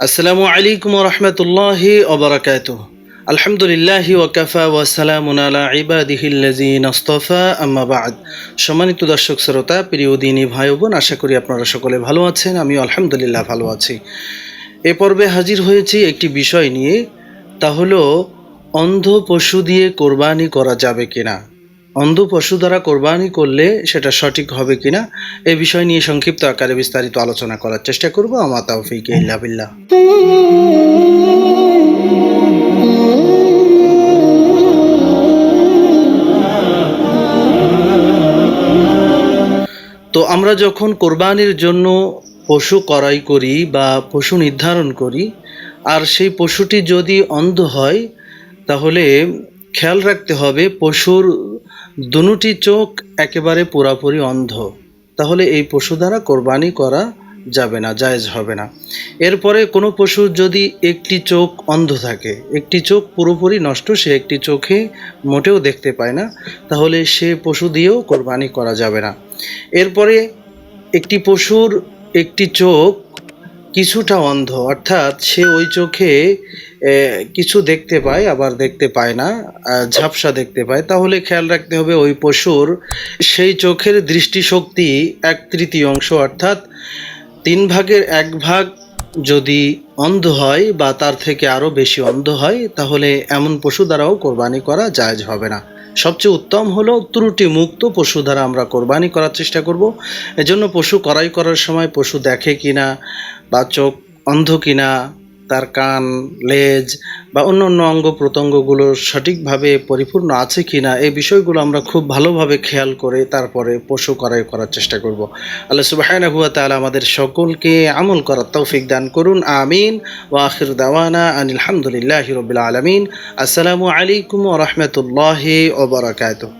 আসসালামু আলাইকুম রহমতুল্লাহি ওবরাকাত আলহামদুলিল্লাহি ওয়াকাফা ওয়াসালামুন আলা ইবাদিহিল্লাযিন আস্তাফা, আম্মা বাদ। সম্মানিত দর্শক শ্রোতা, প্রিয় দিনী ভাই বোন আশা করি আপনারা সকলে ভালো আছেন আমি আলহামদুলিল্লাহ ভালো আছি। এ পর্বে হাজির হয়েছি একটি বিষয় নিয়ে, তা হলো, অন্ধ পশু দিয়ে কোরবানি করা যাবে কিনা। অন্ধ পশু দ্বারা কোরবানি করলে সেটা সঠিক হবে কিনা, এ বিষয় নিয়ে সংক্ষিপ্ত আকারে বিস্তারিত আলোচনা করার চেষ্টা করব। আমা তাওফিক ইল্লা বিল্লাহ। তো আমরা যখন কোরবানির জন্য পশু ক্রয় করি বা পশু নির্ধারণ করি, আর সেই পশুটি যদি অন্ধ হয়, তাহলে খেয়াল রাখতে হবে, পশুর দুটি চোখ একেবারে পুরাপুরি অন্ধ। তাহলে এই পশু দ্বারা কোরবানি করা যাবে না, জায়েজ হবে না। এরপরে কোনো পশুর যদি একটি চোখ অন্ধ থাকে, একটি চোখ পুরোপুরি নষ্ট, সে একটি চোখে মোটেও দেখতে পায় না, তাহলে সে পশু দিয়েও কোরবানি করা যাবে না। এরপরে একটি পশুর একটি চোখ কিছুটা অন্ধ, অর্থাৎ সে ওই চোখে কিছু দেখতে পায়, আবার দেখতে পায় না ঝাপসা দেখতে পায়। তাহলে খেয়াল রাখতে হবে ওই পশুর সেই চোখের দৃষ্টিশক্তি এক তৃতীয় অংশ অর্থাৎ তিন ভাগের এক ভাগ যদি অন্ধ হয় বা তার থেকে আরও বেশি অন্ধ হয়, তাহলে এমন পশু দ্বারাও কোরবানি করা জায়জ হবে না। সবচেয়ে উত্তম হলো ত্রুটি মুক্ত পশু দ্বারা আমরা কোরবানি করার চেষ্টা করব। এজন্য পশু করাই করার সময় পশু দেখে কিনা বা চোখ অন্ধ কিনা তার কান, লেজ বা অন্য অন্য অঙ্গ প্রত্যঙ্গগুলো সঠিকভাবে পরিপূর্ণ আছে কিনা এই বিষয়গুলো আমরা খুব ভালোভাবে খেয়াল করে তারপরে পশু ক্রয় করার চেষ্টা করব। আল্লাহ সুবাহানা তাআলা আমাদের সকলকে আমল করার তৌফিক দান করুন, আমিন। ওয়া আখির দাওয়ানা আনিল হামদুলিল্লাহি রাব্বিল আলামিন। আসসালামু আলাইকুম রাহমাতুল্লাহি ওয়া বারাকাতুহু।